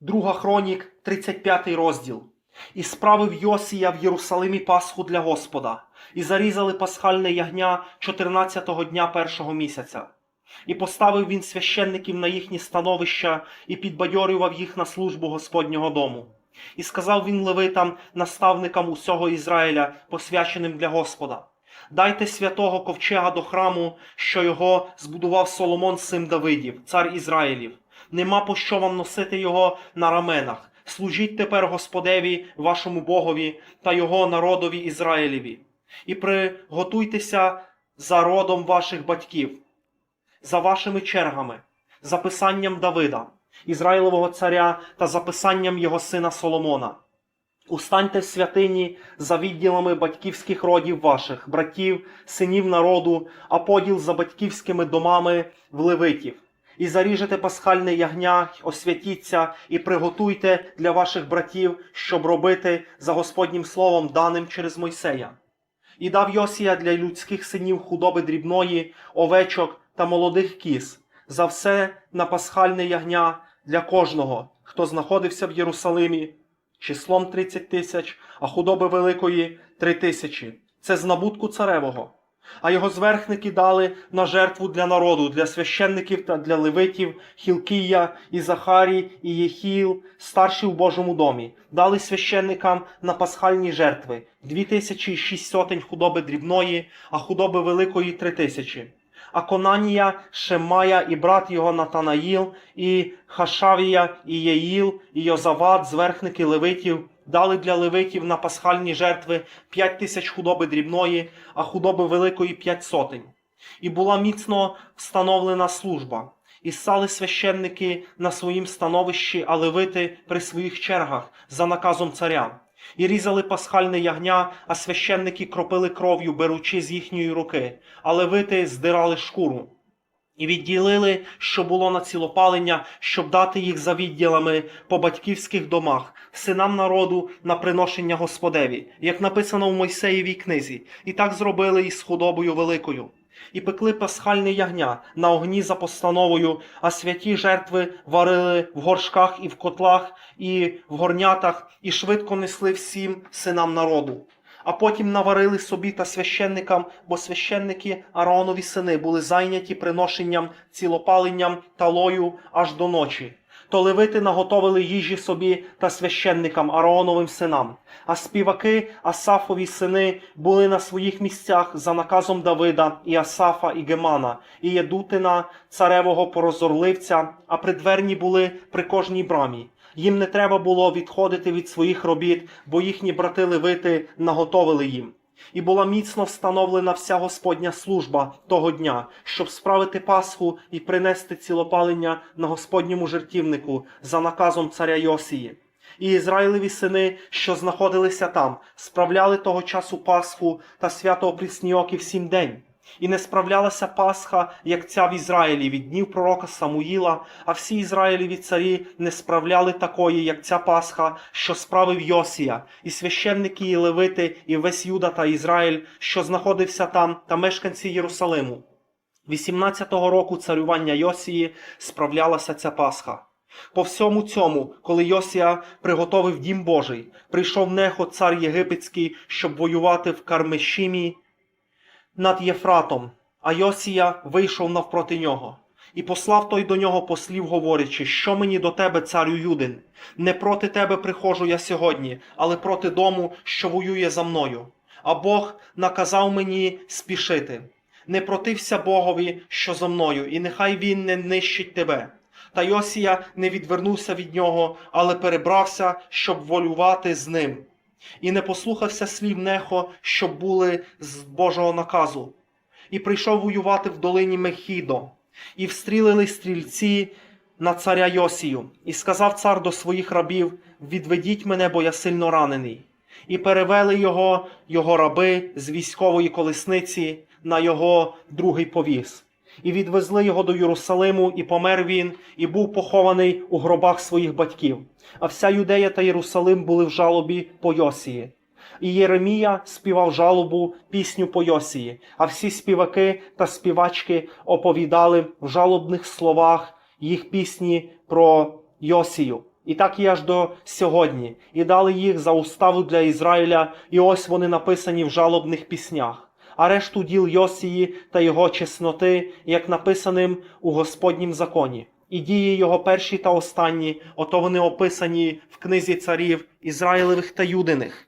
Друга хронік, 35 розділ. І справив Йосія в Єрусалимі Пасху для Господа, і зарізали пасхальне ягня 14-го дня першого місяця. І поставив він священників на їхні становища і підбадьорював їх на службу Господнього дому. І сказав він левитам, наставникам усього Ізраїля, посвяченим для Господа: Дайте святого ковчега до храму, що його збудував Соломон син Давидів, цар Ізраїлів. Нема по що вам носити його на раменах. Служіть тепер Господеві, вашому Богові та його народові Ізраїлеві, і приготуйтеся за родом ваших батьків, за вашими чергами, за писанням Давида, Ізраїлового царя та за писанням його сина Соломона. Устаньте в святині за відділами батьківських родів ваших, братів, синів народу, а поділ за батьківськими домами в левитів. І заріжете пасхальне ягня, освятіться і приготуйте для ваших братів, щоб робити за Господнім словом, даним через Мойсея. І дав Йосія для людських синів худоби дрібної, овечок та молодих кіз, за все на пасхальне ягня для кожного, хто знаходився в Єрусалимі, числом 30 тисяч, а худоби великої 3 тисячі. Це з набутку царевого. А його зверхники дали на жертву для народу, для священників та для левитів, Хілкія, і Захарій, і Єхіл, старші в Божому домі. Дали священникам на пасхальні жертви дві тисячі і шість сотень худоби дрібної, а худоби великої три тисячі. А Конанія, Шемая і брат його Натанаїл, і Хашавія, і Єїл, і Йозават, зверхники левитів, дали для левитів на пасхальні жертви п'ять тисяч худоби дрібної, а худоби великої п'ять сотень. І була міцно встановлена служба. І стали священники на своїм становищі, а левити при своїх чергах за наказом царя. І різали пасхальне ягня, а священники кропили кров'ю, беручи з їхньої руки, а левити здирали шкуру. І відділили, що було на цілопалення, щоб дати їх за відділами по батьківських домах, синам народу на приношення Господеві, як написано в Мойсеєвій книзі, і так зробили і з худобою великою. І пекли пасхальне ягня на огні за постановою, а святі жертви варили в горшках і в котлах, і в горнятах, і швидко несли всім синам народу. А потім наварили собі та священникам, бо священники Ааронові сини були зайняті приношенням, цілопаленням та лою аж до ночі. То левити наготовили їжі собі та священникам Аароновим синам. А співаки Асафові сини були на своїх місцях за наказом Давида і Асафа і Гемана, і Єдутина, царевого порозорливця, а придверні були при кожній брамі. Їм не треба було відходити від своїх робіт, бо їхні брати левити наготовили їм. І була міцно встановлена вся Господня служба того дня, щоб справити Пасху і принести цілопалення на Господньому жертівнику за наказом царя Йосії. І Ізраїлеві сини, що знаходилися там, справляли того часу Пасху та свято Опрісніоків сім день. І не справлялася Пасха, як ця в Ізраїлі від днів пророка Самуїла, а всі Ізраїлеві царі не справляли такої, як ця Пасха, що справив Йосія, і священники, і левити, і весь Юда та Ізраїль, що знаходився там, та мешканці Єрусалиму. 18-го року царювання Йосії справлялася ця Пасха. По всьому цьому, коли Йосія приготовив дім Божий, прийшов Нехо, цар єгипетський, щоб воювати в Кармешімі над Єфратом, а Йосія вийшов навпроти нього. І послав той до нього послів, говорячи, що мені до тебе, царю Юдин? Не проти тебе приходжу я сьогодні, але проти дому, що воює за мною. А Бог наказав мені спішити. Не протився Богові, що за мною, і нехай він не нищить тебе. Та Йосія не відвернувся від нього, але перебрався, щоб волювати з ним. І не послухався слів Нехо, щоб були з Божого наказу. І прийшов воювати в долині Мехідо, і встрілили стрільці на царя Йосію. І сказав цар до своїх рабів: Відведіть мене, бо я сильно ранений. І перевели його, його раби з військової колесниці на його другий повіз. І відвезли його до Єрусалиму, і помер він, і був похований у гробах своїх батьків. А вся Юдея та Єрусалим були в жалобі по Йосії. І Єремія співав жалобу пісню по Йосії, а всі співаки та співачки оповідали в жалобних словах їх пісні про Йосію, І так і аж до сьогодні, і дали їх за уставу для Ізраїля, і ось вони написані в жалобних піснях, а решту діл Йосії та його чесноти, як написаним у Господнім законі, і дії його перші та останні, ото вони описані в книзі царів Ізраїлевих та Юдиних.